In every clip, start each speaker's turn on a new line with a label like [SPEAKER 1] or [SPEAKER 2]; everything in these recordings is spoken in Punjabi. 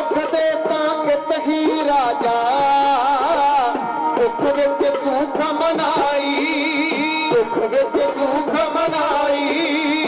[SPEAKER 1] ਦੁੱਖ ਦੇ ਤਾਂ ਤਹੀ ਰਾਜਾ ਦੁੱਖ ਵਿੱਚ ਸੁਖ ਮਨਾਈ ਦੁੱਖ ਵਿੱਚ ਸੁਖ ਮਨਾਈ।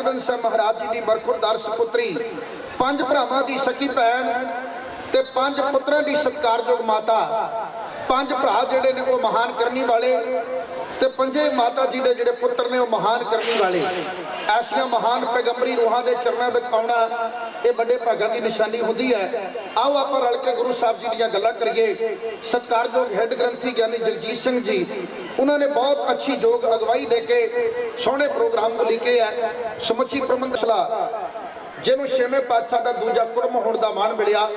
[SPEAKER 2] ਹਰਗੋਬਿੰਦ ਸਾਹਿਬ ਮਹਾਰਾਜ ਜੀ ਦੀ ਬਰਖੁਰਦਾਰ ਸੁਪੁੱਤਰੀ ਪੰਜ ਭਰਾਵਾਂ ਦੀ ਸਕੀ ਭੈਣ ਤੇ ਪੰਜ ਪੁੱਤਰਾਂ ਦੀ ਸਤਿਕਾਰਯੋਗ ਮਾਤਾ। ਪੰਜ ਭਰਾ ਜਿਹੜੇ ਨੇ ਉਹ ਮਹਾਨ ਕਰਨੀ ਵਾਲੇ ਤੇ ਪੰਜੇ ਮਾਤਾ ਜੀ ਦੇ ਜਿਹੜੇ ਪੁੱਤਰ ਨੇ ਉਹ ਮਹਾਨ ਕਰਨੀ ਵਾਲੇ। ਐਸੀਆਂ ਮਹਾਨ ਪੈਗੰਬਰੀ ਰੂਹਾਂ ਦੇ ਚਰਨਾਂ ਵਿੱਚ ਆਉਣਾ ਇਹ ਵੱਡੇ ਭਾਗਾਂ ਦੀ ਨਿਸ਼ਾਨੀ ਹੁੰਦੀ ਹੈ। ਆਓ ਆਪਾਂ ਰਲ ਕੇ ਗੁਰੂ ਸਾਹਿਬ ਜੀ ਦੀਆਂ ਗੱਲਾਂ ਕਰੀਏ। ਸਤਿਕਾਰਯੋਗ ਹੈੱਡ ਗ੍ਰੰਥੀ ਗਿਆਨੀ ਜਗਜੀਤ ਸਿੰਘ ਜੀ ਉਹਨਾਂ ਨੇ ਬਹੁਤ ਅੱਛੀ ਯੋਗ ਅਗਵਾਈ ਦੇ ਕੇ ਸੋਹਣੇ ਪ੍ਰੋਗਰਾਮ ਨੂੰ ਲਿਖੇ ਹੈ। ਸਮੁੱਚੀ ਪ੍ਰਬੰਧ ਸਲਾਹ। ਜਿਹਨੂੰ ਛੇਵੇਂ ਪਾਤਸ਼ਾਹ ਦਾ ਦੂਜਾ ਕੁੜਮ ਹੋਣ ਦਾ ਮਾਣ ਮਿਲਿਆ,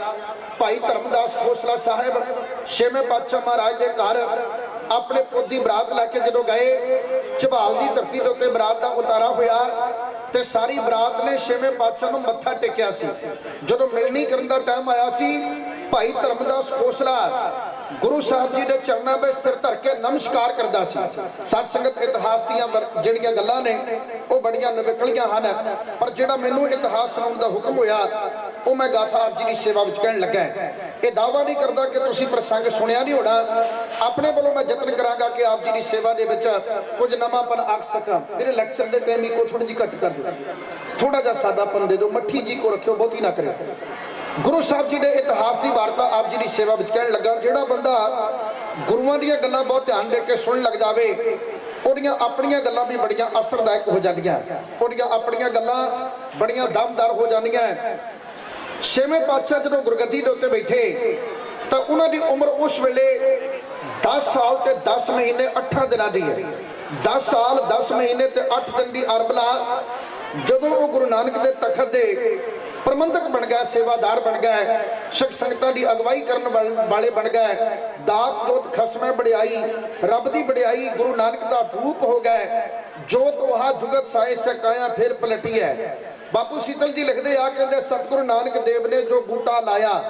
[SPEAKER 2] ਭਾਈ ਧਰਮਦਾਸ ਖੋਸਲਾ ਸਾਹਿਬ, ਛੇਵੇਂ ਪਾਤਸ਼ਾਹ ਮਹਾਰਾਜ ਦੇ ਘਰ ਆਪਣੇ ਪੁੱਤ ਦੀ ਬਰਾਤ ਲੈ ਕੇ ਜਦੋਂ ਗਏ, ਝਬਾਲ ਦੀ ਧਰਤੀ ਦੇ ਉੱਤੇ ਬਰਾਤ ਦਾ ਉਤਾਰਾ ਹੋਇਆ ਤੇ ਸਾਰੀ ਬਰਾਤ ਨੇ ਛੇਵੇਂ ਪਾਤਸ਼ਾਹ ਨੂੰ ਮੱਥਾ ਟੇਕਿਆ ਸੀ। ਜਦੋਂ ਮਿਲਣੀ ਕਰਨ ਦਾ ਟਾਈਮ ਆਇਆ ਸੀ, ਭਾਈ ਧਰਮਦਾਸ ਖੋਸਲਾ ਗੁਰੂ ਸਾਹਿਬ ਜੀ ਦੇ ਚਰਨਾਂ ਵਿੱਚ ਸਿਰ ਧਰ ਕੇ ਨਮਸਕਾਰ ਕਰਦਾ ਸੀ। ਸਤ ਸੰਗਤ ਇਤਿਹਾਸ ਦੀਆਂ ਜਿਹੜੀਆਂ ਗੱਲਾਂ ਨੇ, ਉਹ ਬੜੀਆਂ ਨਵਕਲੀਆਂ ਹਨ। ਪਰ ਜਿਹੜਾ ਮੈਨੂੰ ਇਤਿਹਾਸ ਸੁਣਾਉਣ ਦਾ ਹੁਕਮ ਹੋਇਆ, ਉਹ ਮੈਂ ਗਾਥਾ ਆਪ ਜੀ ਦੀ ਸੇਵਾ ਵਿੱਚ ਕਹਿਣ ਲੱਗਾ ਇਹ ਦਾਵਾ ਨਹੀਂ ਕਰਦਾ ਕਿ ਤੁਸੀਂ ਪ੍ਰਸੰਗ ਸੁਣਿਆ ਨਹੀਂ ਹੋਣਾ। ਆਪਣੇ ਵੱਲੋਂ ਮੈਂ ਯਤਨ ਕਰਾਂਗਾ ਕਿ ਆਪ ਜੀ ਦੀ ਸੇਵਾ ਦੇ ਵਿੱਚ ਕੁਝ ਨਵਾਂਪਨ ਆਖ ਸਕਾਂ। ਮੇਰੇ ਲੈਕਚਰ ਦੇ ਟਾਈਮ ਕੋ ਥੋੜੀ ਜਿਹੀ ਘੱਟ ਕਰ ਦਿਓ। ਥੋੜਾ ਜਿਹਾ ਸਾਦਾਪਨ ਦੇ ਦਿਓ, ਮੱਠੀ ਜੀ ਕੋ ਰੱਖਿਓ, ਬਹੁਤੀ ਨਾ ਕਰਿਓ। ਗੁਰੂ ਸਾਹਿਬ ਜੀ ਦੇ ਇਤਿਹਾਸ ਦੀ ਵਾਰਤਾ ਆਪ ਜੀ ਦੀ ਸੇਵਾ ਵਿੱਚ ਕਹਿਣ ਲੱਗਾ, ਜਿਹੜਾ ਬੰਦਾ ਗੁਰੂਆਂ ਦੀਆਂ ਗੱਲਾਂ ਬਹੁਤ ਧਿਆਨ ਦੇ ਕੇ ਸੁਣਨ ਲੱਗ ਜਾਵੇ, ਉਹਦੀਆਂ ਆਪਣੀਆਂ ਗੱਲਾਂ ਵੀ ਬੜੀਆਂ ਅਸਰਦਾਇਕ ਹੋ ਜਾਂਦੀਆਂ, ਉਹਦੀਆਂ ਆਪਣੀਆਂ ਗੱਲਾਂ ਬੜੀਆਂ ਦਮਦਾਰ ਹੋ ਜਾਂਦੀਆਂ। ਛੇਵੇਂ ਪਾਤਸ਼ਾਹ ਜਦੋਂ ਗੁਰਗੱਦੀ ਦੇ ਉੱਤੇ ਬੈਠੇ, ਤਾਂ ਉਹਨਾਂ ਦੀ ਉਮਰ ਉਸ ਵੇਲੇ 10 ਸਾਲ ਤੇ 10 ਮਹੀਨੇ 8 ਦਿਨਾਂ ਦੀ ਹੈ। 10 ਸਾਲ 10 ਮਹੀਨੇ ਤੇ 8 ਦਿਨ ਦੀ ਅਰਬਲਾ ਜਦੋਂ ਉਹ ਗੁਰੂ ਨਾਨਕ ਦੇ ਤਖਤ ਦੇ ਪ੍ਰਬੰਧਕ ਬਣ ਗਿਆ, ਸੇਵਾਦਾਰ ਬਣ ਗਿਆ, ਸਿੱਖ ਸੰਗਤਾਂ ਦੀ ਅਗਵਾਈ ਕਰਨ ਵਾਲੇ ਬਣ ਗਏ ਦਾਤ ਜੋਤ ਖਸਮੇ ਵਡਿਆਈ, ਰੱਬ ਦੀ ਵਡਿਆਈ ਗੁਰੂ ਨਾਨਕ ਦਾ ਰੂਪ ਹੋ ਗਿਆ, ਜੋਤ ਉਹਾ ਜੁਗਤ ਸਾਏ ਸਕਾਇਆ ਫਿਰ ਪਲਟੀ ਹੈ ਬਾਪੂ ਸੀਤਲ ਜੀ ਲਿਖਦੇ ਆ, ਕਹਿੰਦੇ ਸਤਿਗੁਰੂ ਨਾਨਕ ਦੇਵ ਨੇ ਜੋ ਬੂਟਾ ਲਾਇਆ,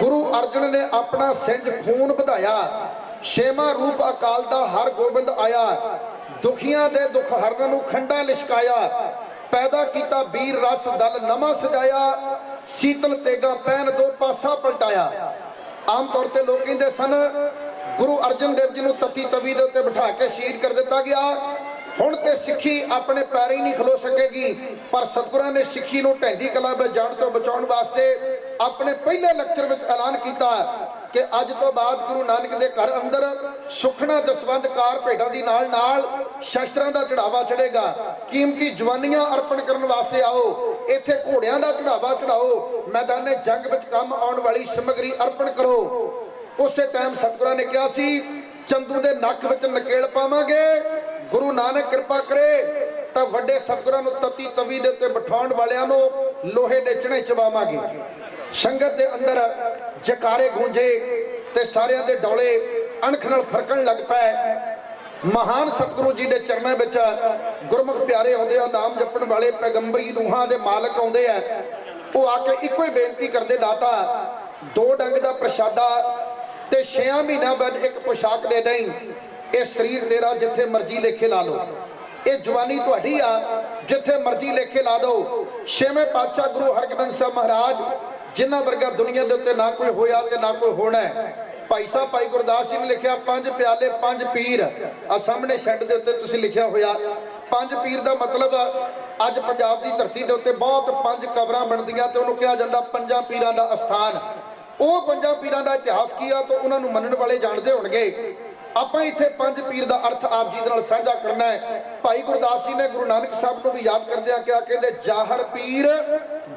[SPEAKER 2] ਗੁਰੂ ਅਰਜਨ ਨੇ ਆਪਣਾ ਸਿੰਜ ਖੂਨ ਵਧਾਇਆ, ਛੇਵਾਂ ਰੂਪ ਅਕਾਲ ਦਾ ਹਰ ਗੋਬਿੰਦ ਆਇਆ, ਦੁਖੀਆਂ ਦੇ ਦੁੱਖ ਹਰਨ ਨੂੰ ਖੰਡਾ ਲਿਸ਼ਕਾਇਆ ਪੈਦਾ ਕੀਤਾ ਵੀਰ ਰਸ ਦਲ ਨਵਾਂ ਸਜਾਇਆ, ਸੀਤਲ ਤੇਗਾ ਪੈਨ ਦੋ ਪਾਸਾ ਪਲਟਾਇਆ। ਆਮ ਤੌਰ ਤੇ ਲੋਕ ਕਹਿੰਦੇ ਸਨ, ਗੁਰੂ ਅਰਜਨ ਦੇਵ ਜੀ ਨੂੰ ਤਤੀ ਤਵੀ ਦੇ ਉੱਤੇ ਬਿਠਾ ਕੇ ਸ਼ਹੀਦ ਕਰ ਦਿੱਤਾ ਗਿਆ। ਹੁਣ ਤੇ ਸਿੱਖੀ ਆਪਣੇ ਪੈਰ ਹੀ ਨਹੀਂ ਖਲੋ ਸਕੇਗੀ, ਪਰ ਸਤਿਗੁਰਾਂ ਨੇ ਸਿੱਖੀ ਨੂੰ ਢੈਂਦੀ ਕਲਾ ਵਿੱਚ ਜਾਣ ਤੋਂ ਬਚਾਉਣ ਵਾਸਤੇ ਆਪਣੇ ਪਹਿਲੇ ਲੈਕਚਰ ਵਿੱਚ ਐਲਾਨ ਕੀਤਾ ਕਿ ਅੱਜ ਤੋਂ ਬਾਅਦ ਗੁਰੂ ਨਾਨਕ ਦੇ ਘਰ ਅੰਦਰ ਸੁਖਣਾ ਦਸਵੰਦ ਕਾਰ ਭੇਟਾਂ ਦੀ ਨਾਲ ਨਾਲ ਸ਼ਸਤਰਾਂ ਦਾ ਚੜਾਵਾ ਚੜੇਗਾ ਕੀਮਤੀ ਜਵਾਨੀਆਂ ਅਰਪਣ ਕਰਨ ਵਾਸਤੇ ਆਓ, ਇੱਥੇ ਘੋੜਿਆਂ ਦਾ ਚੜਾਵਾ ਚੜਾਓ ਮੈਦਾਨੇ ਜੰਗ ਵਿੱਚ ਕੰਮ ਆਉਣ ਵਾਲੀ ਸਮਗਰੀ ਅਰਪਣ ਕਰੋ। ਉਸੇ ਟਾਈਮ ਸਤਿਗੁਰਾਂ ਨੇ ਕਿਹਾ ਸੀ, ਚੰਦੂ ਦੇ ਨੱਕ ਵਿੱਚ ਨਕੇਲ ਪਾਵਾਂਗੇ ਗੁਰੂ ਨਾਨਕ ਕਿਰਪਾ ਕਰੇ, ਤਾਂ ਵੱਡੇ ਸਤਿਗੁਰਾਂ ਨੂੰ ਤਤੀ ਤਵੀ ਦੇ ਉੱਤੇ ਬਿਠਾਉਣ ਵਾਲਿਆਂ ਨੂੰ ਲੋਹੇ ਦੇ ਚਣੇ ਚਵਾਵਾਂਗੇ ਸੰਗਤ ਦੇ ਅੰਦਰ ਜਕਾਰੇ ਗੂੰਜੇ ਤੇ ਸਾਰਿਆਂ ਦੇ ਡੋਲੇ ਅਣਖ ਨਾਲ ਫਰਕਣ ਲੱਗ ਪਏ। ਮਹਾਨ ਸਤਿਗੁਰੂ ਜੀ ਦੇ ਚਰਨਾਂ ਵਿੱਚ ਗੁਰਮੁਖ ਪਿਆਰੇ ਆਉਂਦੇ ਆ, ਨਾਮ ਜਪਣ ਵਾਲੇ ਪੈਗੰਬਰੀ ਰੂਹਾਂ ਦੇ ਮਾਲਕ ਆਉਂਦੇ ਆ। ਉਹ ਆ ਕੇ ਇੱਕੋ ਹੀ ਬੇਨਤੀ ਕਰਦੇ, ਦਾਤਾ, ਦੋ ਡੰਗ ਦਾ ਪ੍ਰਸ਼ਾਦਾ ਤੇ 6 ਮਹੀਨਿਆਂ ਬਾਅਦ ਇੱਕ ਪੋਸ਼ਾਕ ਦੇ ਨਹੀਂ ਇਹ ਸਰੀਰ ਤੇਰਾ ਜਿੱਥੇ ਮਰਜ਼ੀ ਲੇਖੇ ਲਾ ਲਓ। ਇਹ ਜਵਾਨੀ ਤੁਹਾਡੀ ਆ, ਜਿੱਥੇ ਮਰਜ਼ੀ ਲੇਖੇ ਲਾ ਦਿਓ। ਛੇਵੇਂ ਪਾਤਸ਼ਾਹ ਗੁਰੂ ਹਰਗੋਬਿੰਦ ਸਾਹਿਬ ਮਹਾਰਾਜ, ਜਿਨ੍ਹਾਂ ਵਰਗਾ ਦੁਨੀਆ ਦੇ ਉੱਤੇ ਨਾ ਕੋਈ ਹੋਇਆ ਤੇ ਨਾ ਕੋਈ ਹੋਣਾ ਭਾਈ ਸਾਹਿਬ, ਭਾਈ ਗੁਰਦਾਸ ਜੀ ਨੇ ਲਿਖਿਆ, ਪੰਜ ਪਿਆਲੇ, ਪੰਜ ਪੀਰ। ਆ ਸਾਹਮਣੇ ਸ਼ੈੱਡ ਦੇ ਉੱਤੇ ਤੁਸੀਂ ਲਿਖਿਆ ਹੋਇਆ। ਪੰਜ ਪੀਰ ਦਾ ਮਤਲਬ ਅੱਜ ਪੰਜਾਬ ਦੀ ਧਰਤੀ ਦੇ ਉੱਤੇ ਬਹੁਤ ਪੰਜ ਕਬਰਾਂ ਬਣਦੀਆਂ ਤੇ ਉਹਨੂੰ ਕਿਹਾ ਜਾਂਦਾ ਪੰਜਾਂ ਪੀਰਾਂ ਦਾ ਅਸਥਾਨ। ਉਹ ਪੰਜਾਂ ਪੀਰਾਂ ਦਾ ਇਤਿਹਾਸ ਕੀ ਆ, ਤਾਂ ਉਹਨਾਂ ਨੂੰ ਮੰਨਣ ਵਾਲੇ ਜਾਣਦੇ ਹੋਣਗੇ। ਆਪਾਂ ਇੱਥੇ ਪੰਜ ਪੀਰ ਦਾ ਅਰਥ ਆਪ ਜੀ ਦੇ ਨਾਲ ਸਾਂਝਾ ਕਰਨਾ ਹੈ। ਭਾਈ ਗੁਰਦਾਸ ਜੀ ਨੇ ਗੁਰੂ ਨਾਨਕ ਸਾਹਿਬ ਨੂੰ ਵੀ ਯਾਦ ਕਰਦਿਆਂ ਕਿਹਾ, ਕਹਿੰਦੇ, ਜਾਹਰ ਪੀਰ,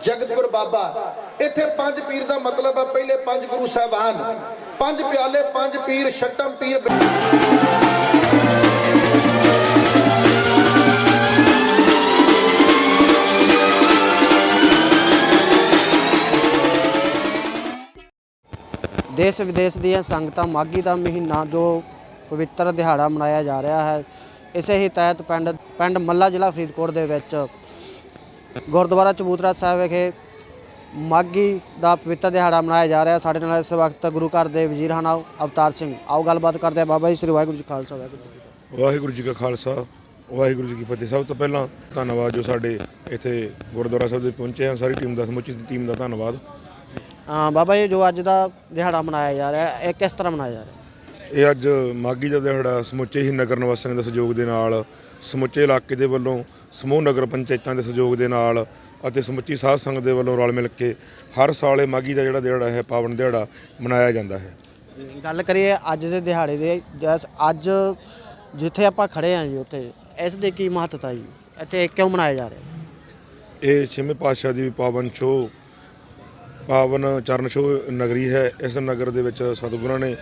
[SPEAKER 2] ਜਗਤਗੁਰ ਬਾਬਾ। ਇੱਥੇ ਪੰਜ ਪੀਰ ਦਾ ਮਤਲਬ ਹੈ ਪਹਿਲੇ ਪੰਜ ਗੁਰੂ ਸਾਹਿਬਾਨ, ਪੰਜ ਪਿਆਲੇ, ਪੰਜ ਪੀਰ, ਛਟਮ ਪੀਰ।
[SPEAKER 3] ਦੇਸ਼ ਵਿਦੇਸ਼ ਦੀਆਂ ਸੰਗਤਾਂ ਮਾਘੀ ਦਾ ਮਹੀਨਾ ਜੋ ਪਵਿੱਤਰ ਦਿਹਾੜਾ ਮਨਾਇਆ ਜਾ ਰਿਹਾ ਹੈ। ਇਸੇ ਹੀ ਤਹਿਤ ਪਿੰਡ ਪਿੰਡ ਮੱਲਾ ਜ਼ਿਲ੍ਹਾ ਫਰੀਦਕੋਟ ਦੇ ਵਿੱਚ ਗੁਰਦੁਆਰਾ ਚਬੂਤਰਾ ਸਾਹਿਬ ਵਿਖੇ ਮਾਘੀ ਦਾ ਪਵਿੱਤਰ ਦਿਹਾੜਾ ਮਨਾਇਆ ਜਾ ਰਿਹਾ। ਸਾਡੇ ਨਾਲ ਇਸ ਵਕਤ ਗੁਰੂ ਘਰ ਦੇ ਵਜ਼ੀਰ ਹਨ ਅਵਤਾਰ ਸਿੰਘ। ਆਓ ਗੱਲਬਾਤ ਕਰਦੇ ਹਾਂ। ਬਾਬਾ ਜੀ ਸ੍ਰੀ ਵਾਹਿਗੁਰੂ ਜੀ ਖਾਲਸਾ ਵਾਹਿਗੁਰੂ ਜੀ।
[SPEAKER 4] ਵਾਹਿਗੁਰੂ ਜੀ ਕਾ ਖਾਲਸਾ ਵਾਹਿਗੁਰੂ ਜੀ ਕੀ ਫਤਿਹ। ਸਭ ਤੋਂ ਪਹਿਲਾਂ ਧੰਨਵਾਦ ਜੋ ਸਾਡੇ ਇੱਥੇ ਗੁਰਦੁਆਰਾ ਸਾਹਿਬ ਦੇ ਪਹੁੰਚੇ ਹਨ। ਸਾਰੀ ਟੀਮ ਦਾ ਸਮੁੱਚੀ ਟੀਮ ਦਾ ਧੰਨਵਾਦ।
[SPEAKER 3] ਹਾਂ ਬਾਬਾ ਜੀ ਜੋ ਅੱਜ ਦਾ ਦਿਹਾੜਾ ਮਨਾਇਆ ਜਾ ਰਿਹਾ ਹੈ ਇਹ ਕਿਸ ਤਰ੍ਹਾਂ ਮਨਾਇਆ ਜਾ ਰਿਹਾ?
[SPEAKER 4] ਇਹ ਅੱਜ ਮਾਗੀ ਦਾ ਦਿਹਾੜਾ ਸਮੁੱਚੇ ਹੀ ਨਗਰ ਨਿਵਾਸੀਆਂ ਦੇ ਸਹਿਯੋਗ ਦੇ ਨਾਲ ਸਮੁੱਚੇ ਇਲਾਕੇ ਦੇ ਵੱਲੋਂ ਸਮੂਹ ਨਗਰ ਪੰਚਾਇਤਾਂ ਦੇ ਸਹਿਯੋਗ ਦੇ ਨਾਲ ਅਤੇ ਸਮੁੱਚੀ ਸਾਧ ਸੰਗਤ ਦੇ ਵੱਲੋਂ ਰਲ ਮਿਲ ਕੇ ਹਰ ਸਾਲ ਇਹ ਮਾਗੀ ਦਾ ਜਿਹੜਾ ਦਿਹਾੜਾ ਹੈ ਪਾਵਨ ਦਿਹਾੜਾ ਮਨਾਇਆ ਜਾਂਦਾ ਹੈ।
[SPEAKER 3] ਗੱਲ ਕਰੀਏ ਅੱਜ ਦੇ ਦਿਹਾੜੇ ਦੇ ਜਸ ਅੱਜ ਜਿੱਥੇ ਆਪਾਂ ਖੜੇ ਆਂ ਜੀ ਉੱਥੇ ਇਸ ਦੀ ਕੀ ਮਹੱਤਤਾ ਜੀ? ਇੱਥੇ ਕਿਉਂ ਮਨਾਇਆ ਜਾ ਰਿਹਾ?
[SPEAKER 4] ਇਹ ਛੇਵੇਂ ਪਾਤਸ਼ਾਹ ਦੀ ਪਾਵਨ ਛੋਹ ਪਾਵਨ ਚਰਨ ਛੋਹ ਨਗਰੀ ਹੈ। ਇਸ ਨਗਰ ਦੇ ਵਿੱਚ ਸਤਿਗੁਰਾਂ ਨੇ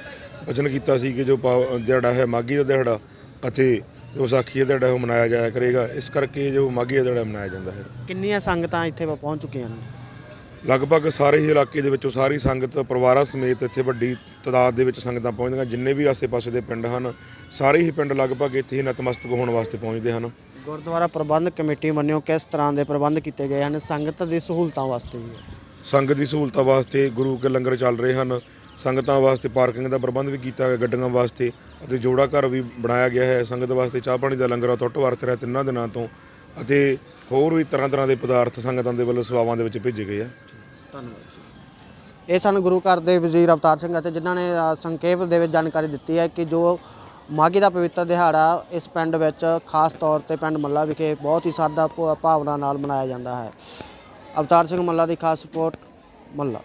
[SPEAKER 4] ਵਚਨ ਕੀਤਾ ਸੀ ਕਿ ਜੋ ਦਿਹਾੜਾ ਹੈ ਮਾਗੀ ਦਾ ਦਿਹਾੜਾ ਅਤੇ ਜੋ ਵਿਸਾਖੀ ਦਾ ਦਿਹਾੜਾ ਉਹ ਮਨਾਇਆ ਜਾਇਆ ਕਰੇਗਾ। ਇਸ ਕਰਕੇ ਜੋ ਮਾਗੀ ਦਾ ਦਿਹਾੜਾ ਮਨਾਇਆ ਜਾਂਦਾ ਹੈ।
[SPEAKER 3] ਕਿੰਨੀਆਂ ਸੰਗਤਾਂ ਇੱਥੇ ਪਹੁੰਚ ਚੁੱਕੀਆਂ ਨੇ?
[SPEAKER 4] ਲਗਭਗ ਸਾਰੇ ਹੀ ਇਲਾਕੇ ਦੇ ਵਿੱਚੋਂ ਸਾਰੀ ਸੰਗਤ ਪਰਿਵਾਰਾਂ ਸਮੇਤ ਇੱਥੇ ਵੱਡੀ ਤਾਦਾਦ ਦੇ ਵਿੱਚ ਸੰਗਤਾਂ ਪਹੁੰਚਦੀਆਂ। ਜਿੰਨੇ ਵੀ ਆਸੇ-ਪਾਸੇ ਦੇ ਪਿੰਡ ਹਨ ਸਾਰੇ ਹੀ ਪਿੰਡ ਲਗਭਗ ਇੱਥੇ ਹੀ ਨਤਮਸਤਕ ਹੋਣ ਵਾਸਤੇ ਪਹੁੰਚਦੇ ਹਨ।
[SPEAKER 3] ਗੁਰਦੁਆਰਾ ਪ੍ਰਬੰਧਕ ਕਮੇਟੀ ਵੱਲੋਂ ਕਿਸ ਤਰ੍ਹਾਂ ਦੇ ਪ੍ਰਬੰਧ ਕੀਤੇ ਗਏ ਹਨ? ਸੰਗਤ ਦੀ ਸਹੂਲਤਾਂ ਵਾਸਤੇ ਜੀ
[SPEAKER 4] ਸੰਗਤ ਦੀ ਸਹੂਲਤਾਂ ਵਾਸਤੇ ਗੁਰੂ ਕੇ ਲੰਗਰ ਚੱਲ ਰਹੇ ਹਨ। ਸੰਗਤਾਂ ਵਾਸਤੇ ਪਾਰਕਿੰਗ ਦਾ ਪ੍ਰਬੰਧ ਵੀ ਕੀਤਾ ਗਿਆ ਗੱਡੀਆਂ ਵਾਸਤੇ ਅਤੇ ਜੋੜਾ ਘਰ ਵੀ ਬਣਾਇਆ ਗਿਆ ਹੈ। ਸੰਗਤ ਵਾਸਤੇ ਚਾਹ ਪਾਣੀ ਦਾ ਲੰਗਰ ਟੁੱਟ ਵਰਤ ਰਿਹਾ ਤਿੰਨਾਂ ਦਿਨਾਂ ਤੋਂ ਅਤੇ ਹੋਰ ਵੀ ਤਰ੍ਹਾਂ ਤਰ੍ਹਾਂ ਦੇ ਪਦਾਰਥ ਸੰਗਤਾਂ ਦੇ ਵੱਲੋਂ ਸੇਵਾਵਾਂ ਦੇ ਵਿੱਚ ਭੇਜੇ ਗਏ ਆ।
[SPEAKER 3] ਧੰਨਵਾਦ ਇਹ ਸਨ ਗੁਰੂ ਘਰ ਦੇ ਵਜ਼ੀਰ ਅਵਤਾਰ ਸਿੰਘ ਅਤੇ ਜਿਨ੍ਹਾਂ ਨੇ ਅ, ਸੰਖੇਪ ਦੇ ਵਿੱਚ ਜਾਣਕਾਰੀ ਦਿੱਤੀ ਹੈ ਕਿ ਜੋ ਮਾਘੀ ਦਾ ਪਵਿੱਤਰ ਦਿਹਾੜਾ ਇਸ ਪਿੰਡ ਵਿੱਚ ਖਾਸ ਤੌਰ ਤੇ ਪਿੰਡ ਮੱਲਾ ਵਿਖੇ ਬਹੁਤ ਹੀ ਸਾਦਾ ਭਾਵਨਾ ਨਾਲ ਮਨਾਇਆ ਜਾਂਦਾ ਹੈ। ਅਵਤਾਰ ਸਿੰਘ ਮੱਲਾ ਦੀ ਖਾਸ ਰਿਪੋਰਟ ਮੱਲਾ।